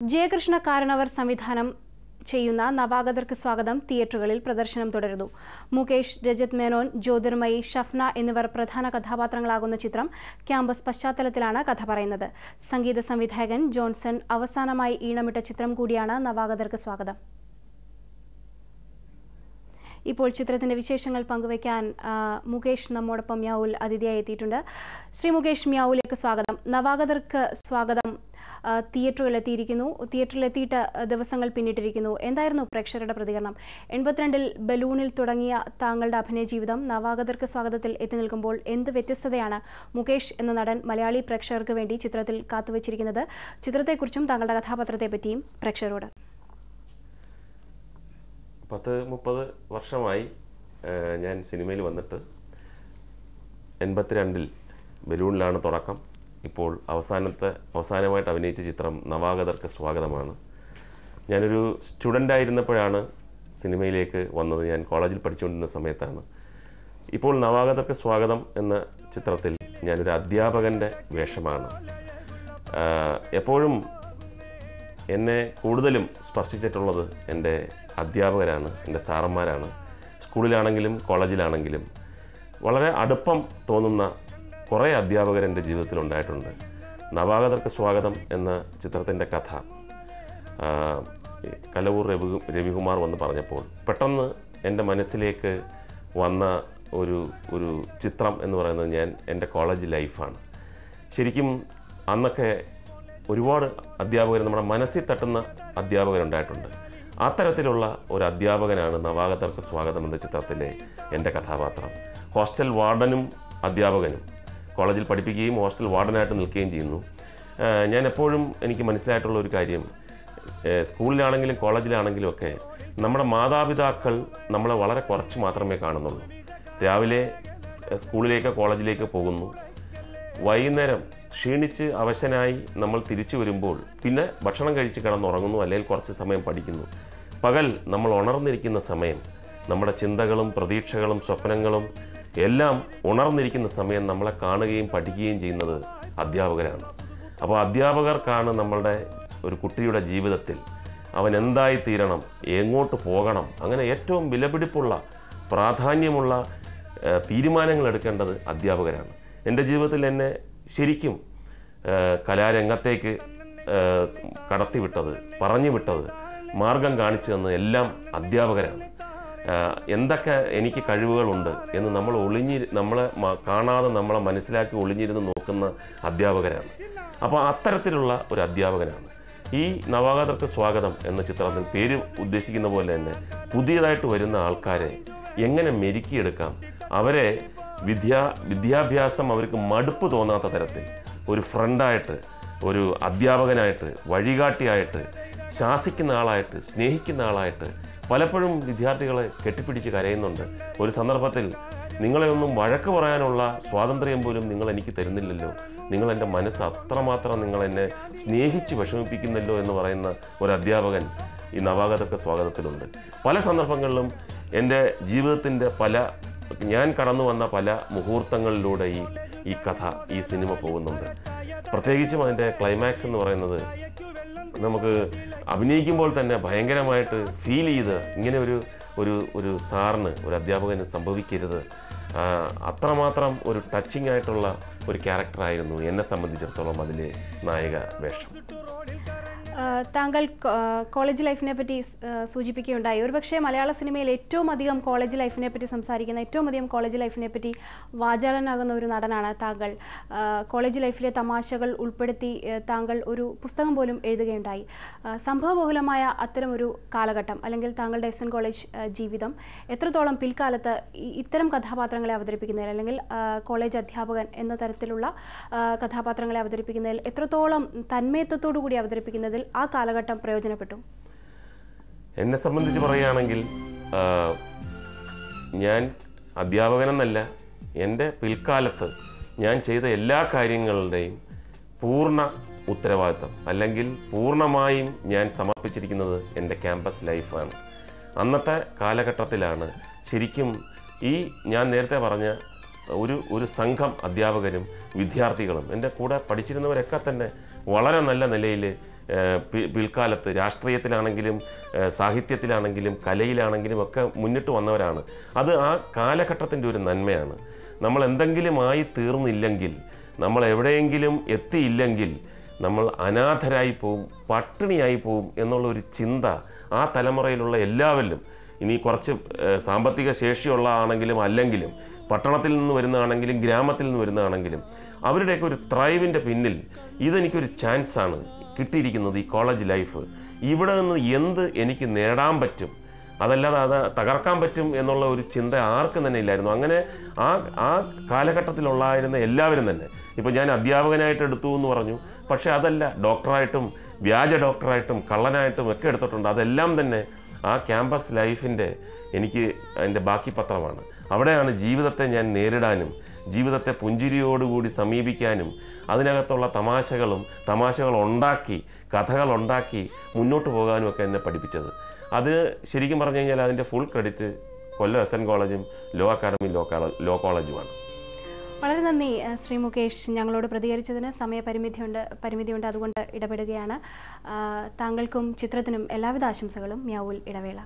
ജയകൃഷ്ണ കാരണവർ സംവിധാനം ചെയ്യുന്ന നവാഗതർക്ക് സ്വാഗതം തിയേറ്ററുകളിൽ പ്രദർശനം തുടരുന്നു. മുകേഷ് രജത് മേനോൻ ജ്യോതിർമയി ഷഫ്ന എന്നിവർ പ്രധാന കഥാപാത്രങ്ങളാകുന്ന ചിത്രം ക്യാമ്പസ് പശ്ചാത്തലത്തിലാണ് കഥ പറയുന്നത്. സംഗീത സംവിധായകൻ ജോൺസൺ അവസാനമായി ഈണമിട്ട ചിത്രം കൂടിയാണ് നവാഗതർക്ക് സ്വാഗതം. ഇപ്പോൾ ചിത്രത്തിന്റെ വിശേഷങ്ങൾ പങ്കുവയ്ക്കാൻ മുകേഷ് നമ്മോടൊപ്പം മ്യാവുൽ അതിഥിയായി എത്തിയിട്ടുണ്ട്. ശ്രീ മുകേഷ് മ്യാവുലേക്ക് സ്വാഗതം. നവാഗതർക്ക് സ്വാഗതം. ആ, തിയേറ്ററിലെത്തിയിട്ട് ദിവസങ്ങൾ പിന്നിട്ടിരിക്കുന്നു. എന്തായിരുന്നു പ്രേക്ഷകരുടെ പ്രതികരണം? എൺപത്തിരണ്ടിൽ ബലൂണിൽ തുടങ്ങിയ താങ്കളുടെ അഭിനയ ജീവിതം നവാഗതർക്ക് സ്വാഗതത്തിൽ എത്തി നിൽക്കുമ്പോൾ എന്ത് വ്യത്യസ്തതയാണ് മുകേഷ് എന്ന നടൻ മലയാളി പ്രേക്ഷകർക്ക് വേണ്ടി ചിത്രത്തിൽ കാത്തുവച്ചിരിക്കുന്നത്? ചിത്രത്തെക്കുറിച്ചും താങ്കളുടെ കഥാപാത്രത്തെ പറ്റിയും പ്രേക്ഷകരോട്. പത്ത് മുപ്പത് വർഷമായി ഞാൻ സിനിമയിൽ വന്നിട്ട് എൺപത്തിരണ്ടിൽ ബലൂണിലാണ് തുടക്കം. ഇപ്പോൾ അവസാനത്തെ അവസാനമായിട്ട് അഭിനയിച്ച ചിത്രം നവാഗതർക്ക് സ്വാഗതമാണ്. ഞാനൊരു സ്റ്റുഡന്റ് ആയിരുന്നപ്പോഴാണ് സിനിമയിലേക്ക് വന്നത്. ഞാൻ കോളേജിൽ പഠിച്ചുകൊണ്ടിരുന്ന സമയത്താണ്. ഇപ്പോൾ നവാഗതർക്ക് സ്വാഗതം എന്ന ചിത്രത്തിൽ ഞാനൊരു അധ്യാപകന്റെ വേഷമാണ്. എപ്പോഴും എന്നെ കൂടുതലും സ്പർശിച്ചിട്ടുള്ളത് എന്റെ അധ്യാപകരാണ് എന്റെ സാറന്മാരാണ്. സ്കൂളിലാണെങ്കിലും കോളേജിലാണെങ്കിലും വളരെ അടുപ്പം തോന്നുന്ന കുറേ അധ്യാപകർ എന്റെ ജീവിതത്തിൽ ഉണ്ടായിട്ടുണ്ട് നവാഗതർക്ക് സ്വാഗതം എന്ന ചിത്രത്തിന്റെ കഥ. കലവൂർ രവി രവികുമാർ വന്ന് പറഞ്ഞപ്പോൾ പെട്ടെന്ന് എന്റെ മനസ്സിലേക്ക് വന്ന ഒരു ഒരു ചിത്രം എന്ന് പറയുന്നത് ഞാൻ എന്റെ കോളേജ് ലൈഫാണ്. ശരിക്കും അന്നൊക്കെ ഒരുപാട് അധ്യാപകർ നമ്മുടെ മനസ്സിൽ തട്ടുന്ന അധ്യാപകരുണ്ടായിട്ടുണ്ട്. അത്തരത്തിലുള്ള ഒരു അധ്യാപകനാണ് നവാഗതർക്ക് സ്വാഗതം എന്ന ചിത്രത്തിലെ എന്റെ കഥാപാത്രം. ഹോസ്റ്റൽ വാർഡനും അധ്യാപകനും. കോളേജിൽ പഠിപ്പിക്കുകയും ഹോസ്റ്റൽ വാർഡനായിട്ട് നിൽക്കുകയും ചെയ്യുന്നു. ഞാൻ എപ്പോഴും എനിക്ക് മനസ്സിലായിട്ടുള്ള ഒരു കാര്യം സ്കൂളിലാണെങ്കിലും കോളേജിലാണെങ്കിലും ഒക്കെ നമ്മുടെ മാതാപിതാക്കൾ നമ്മളെ വളരെ കുറച്ച് മാത്രമേ കാണുന്നുള്ളൂ. രാവിലെ സ്കൂളിലേക്കോ കോളേജിലേക്ക് പോകുന്നു. വൈകുന്നേരം ക്ഷീണിച്ച് അവശനായി നമ്മൾ തിരിച്ചു വരുമ്പോൾ പിന്നെ ഭക്ഷണം കഴിച്ച് കിടന്നുറങ്ങുന്നു അല്ലെങ്കിൽ കുറച്ച് സമയം പഠിക്കുന്നു. പകൽ നമ്മൾ ഉണർന്നിരിക്കുന്ന സമയം നമ്മുടെ ചിന്തകളും പ്രതീക്ഷകളും സ്വപ്നങ്ങളും എല്ലാം ഉണർന്നിരിക്കുന്ന സമയം നമ്മളെ കാണുകയും പഠിക്കുകയും ചെയ്യുന്നത് അധ്യാപകരാണ്. അപ്പോൾ അധ്യാപകർക്കാണ് നമ്മളുടെ ഒരു കുട്ടിയുടെ ജീവിതത്തിൽ അവൻ എന്തായി തീരണം എങ്ങോട്ട് പോകണം അങ്ങനെ ഏറ്റവും വിലപിടിപ്പുള്ള പ്രാധാന്യമുള്ള തീരുമാനങ്ങൾ എടുക്കേണ്ടത് അധ്യാപകരാണ്. എന്റെ ജീവിതത്തിൽ എന്നെ ശരിക്കും കലാരംഗത്തേക്ക് കടത്തിവിട്ടത് പറഞ്ഞു വിട്ടത് മാർഗം കാണിച്ചു തന്നത് എല്ലാം അധ്യാപകരാണ്. എന്തൊക്കെ എനിക്ക് കഴിവുകളുണ്ട് എന്ന് നമ്മൾ ഒളിഞ്ഞി നമ്മൾ കാണാതെ നമ്മളെ മനസ്സിലാക്കി ഒളിഞ്ഞിരുന്ന് നോക്കുന്ന അധ്യാപകരാണ് അപ്പോൾ അത്തരത്തിലുള്ള ഒരു അധ്യാപകനാണ്. ഈ നവാഗതർക്ക് സ്വാഗതം എന്ന ചിത്രത്തിൽ പേര് ഉദ്ദേശിക്കുന്ന പോലെ തന്നെ പുതിയതായിട്ട് വരുന്ന ആൾക്കാരെ എങ്ങനെ മെരുക്കിയെടുക്കാം? അവരെ വിദ്യാ വിദ്യാഭ്യാസം അവർക്ക് മടുപ്പ് തോന്നാത്ത തരത്തിൽ ഒരു ഫ്രണ്ടായിട്ട് ഒരു അധ്യാപകനായിട്ട് വഴികാട്ടിയായിട്ട് ശാസിക്കുന്ന ആളായിട്ട് സ്നേഹിക്കുന്ന ആളായിട്ട് പലപ്പോഴും വിദ്യാർത്ഥികളെ കെട്ടിപ്പിടിച്ച് കരയുന്നുണ്ട്. ഒരു സന്ദർഭത്തിൽ നിങ്ങളെ ഒന്നും വഴക്ക് പറയാനുള്ള സ്വാതന്ത്ര്യം പോലും നിങ്ങൾ എനിക്ക് തരുന്നില്ലല്ലോ. നിങ്ങൾ എന്റെ മനസ്സ് അത്രമാത്രം നിങ്ങൾ എന്നെ സ്നേഹിച്ച് വിഷമിപ്പിക്കുന്നല്ലോ എന്ന് പറയുന്ന ഒരു അധ്യാപകൻ ഈ നവാഗതക്ക സ്വാഗതത്തിലുണ്ട്. പല സന്ദർഭങ്ങളിലും എന്റെ ജീവിതത്തിന്റെ പല ഞാൻ കടന്നു വന്ന പല മുഹൂർത്തങ്ങളിലൂടെ ഈ ഈ കഥ ഈ സിനിമ പോകുന്നുണ്ട്. പ്രത്യേകിച്ചും അതിന്റെ ക്ലൈമാക്സ് എന്ന് പറയുന്നത് നമുക്ക് അഭിനയിക്കുമ്പോൾ തന്നെ ഭയങ്കരമായിട്ട് ഫീൽ ചെയ്ത് ഇങ്ങനെ ഒരു ഒരു ഒരു സാറിന് ഒരു അധ്യാപകന് സംഭവിക്കരുത്. അത്രമാത്രം ഒരു ടച്ചിങ് ആയിട്ടുള്ള ഒരു ക്യാരക്ടറായിരുന്നു എന്നെ സംബന്ധിച്ചിടത്തോളം അതിലെ നായക വേഷം. താങ്കൾ കോളേജ് ലൈഫിനെ പറ്റി സൂചിപ്പിക്കുകയുണ്ടായി. ഒരുപക്ഷെ മലയാള സിനിമയിൽ ഏറ്റവും അധികം കോളേജ് ലൈഫിനെ പറ്റി സംസാരിക്കുന്ന ഏറ്റവും അധികം കോളേജ് ലൈഫിനെ പറ്റി വാചാലനാകുന്ന ഒരു നടനാണ് താങ്കൾ. കോളേജ് ലൈഫിലെ തമാശകൾ ഉൾപ്പെടുത്തി താങ്കൾ ഒരു പുസ്തകം പോലും എഴുതുകയുണ്ടായി. സംഭവബഹുലമായ ഒരു കാലഘട്ടം അല്ലെങ്കിൽ താങ്കളുടെ എസ് എൻ കോളേജ് ജീവിതം എത്രത്തോളം പിൽക്കാലത്ത് ഇത്തരം കഥാപാത്രങ്ങളെ അവതരിപ്പിക്കുന്നതിൽ അല്ലെങ്കിൽ കോളേജ് അധ്യാപകൻ എന്ന തരത്തിലുള്ള കഥാപാത്രങ്ങളെ അവതരിപ്പിക്കുന്നതിൽ എത്രത്തോളം തന്മയത്വത്തോടു കൂടി അവതരിപ്പിക്കുന്നതിൽ ആ കാലഘട്ടം പ്രയോജനപ്പെട്ടു? എന്നെ സംബന്ധിച്ച് പറയുകയാണെങ്കിൽ ഞാൻ അധ്യാപകനെന്നല്ല എന്റെ പിൽക്കാലത്ത് ഞാൻ ചെയ്ത എല്ലാ കാര്യങ്ങളുടെയും പൂർണ ഉത്തരവാദിത്തം അല്ലെങ്കിൽ പൂർണമായും ഞാൻ സമർപ്പിച്ചിരിക്കുന്നത് എന്റെ ക്യാമ്പസ് ലൈഫാണ്. അന്നത്തെ കാലഘട്ടത്തിലാണ് ശരിക്കും ഈ ഞാൻ നേരത്തെ പറഞ്ഞ ഒരു ഒരു സംഘം അധ്യാപകരും വിദ്യാർത്ഥികളും എന്റെ കൂടെ പഠിച്ചിരുന്നവരൊക്കെ തന്നെ വളരെ നല്ല നിലയിൽ പിൽക്കാലത്ത് രാഷ്ട്രീയത്തിലാണെങ്കിലും സാഹിത്യത്തിലാണെങ്കിലും കലയിലാണെങ്കിലും ഒക്കെ മുന്നിട്ട് വന്നവരാണ്. അത് ആ കാലഘട്ടത്തിന്റെ ഒരു നന്മയാണ്. നമ്മൾ എന്തെങ്കിലും ആയി തീർന്നില്ലെങ്കിൽ നമ്മൾ എവിടെയെങ്കിലും എത്തിയില്ലെങ്കിൽ നമ്മൾ അനാഥരായി പോവും പട്ടിണിയായി പോവും എന്നുള്ള ഒരു ചിന്ത ആ തലമുറയിലുള്ള എല്ലാവരിലും ഇനി കുറച്ച് സാമ്പത്തിക ശേഷിയുള്ള ആണെങ്കിലും അല്ലെങ്കിലും പട്ടണത്തിൽ നിന്ന് വരുന്നതാണെങ്കിലും ഗ്രാമത്തിൽ നിന്ന് വരുന്നതാണെങ്കിലും അവരുടെയൊക്കെ ഒരു ത്രൈവിന്റെ പിന്നിൽ ഇതെനിക്കൊരു ചാൻസാണ് കിട്ടിയിരിക്കുന്നത് ഈ കോളേജ് ലൈഫ് ഇവിടെ നിന്ന് എന്ത് എനിക്ക് നേടാൻ പറ്റും? അതല്ലാതെ അത് തകർക്കാൻ പറ്റും എന്നുള്ള ഒരു ചിന്ത ആർക്കും തന്നെ ഇല്ലായിരുന്നു. അങ്ങനെ ആ ആ കാലഘട്ടത്തിലുള്ളായിരുന്ന എല്ലാവരും തന്നെ. ഇപ്പോൾ ഞാൻ അധ്യാപകനായിട്ട് എടുത്തു എന്ന് പറഞ്ഞു. പക്ഷേ അതല്ല ഡോക്ടറായിട്ടും വ്യാജ ഡോക്ടറായിട്ടും കള്ളനായിട്ടും ഒക്കെ എടുത്തിട്ടുണ്ട്. അതെല്ലാം തന്നെ ആ ക്യാമ്പസ് ലൈഫിന്റെ എനിക്ക് അതിന്റെ ബാക്കി പത്രമാണ്. അവിടെയാണ് ജീവിതത്തെ ഞാൻ നേരിടാനും ജീവിതത്തെ പുഞ്ചിരിയോടുകൂടി സമീപിക്കാനും അതിനകത്തുള്ള തമാശകളും കഥകൾ ഉണ്ടാക്കി മുന്നോട്ട് പോകാനും ഒക്കെ എന്നെ പഠിപ്പിച്ചത്. അത് ശരിക്കും പറഞ്ഞു കഴിഞ്ഞാൽ അതിന്റെ full credit Kollam S N കോളേജും ലോ അക്കാഡമി ലോ ലോ കോളേജുമാണ്. വളരെ നന്ദി ശ്രീ മുകേഷ്. ഞങ്ങളോട് പ്രതികരിച്ചതിന് സമയപരിമിതിയുണ്ട് പരിമിതിയുണ്ട് അതുകൊണ്ട് ഇടപെടുകയാണ്. താങ്കൾക്കും ചിത്രത്തിനും എല്ലാവിധ ആശംസകളും മ്യാവുൽ ഇടവേള.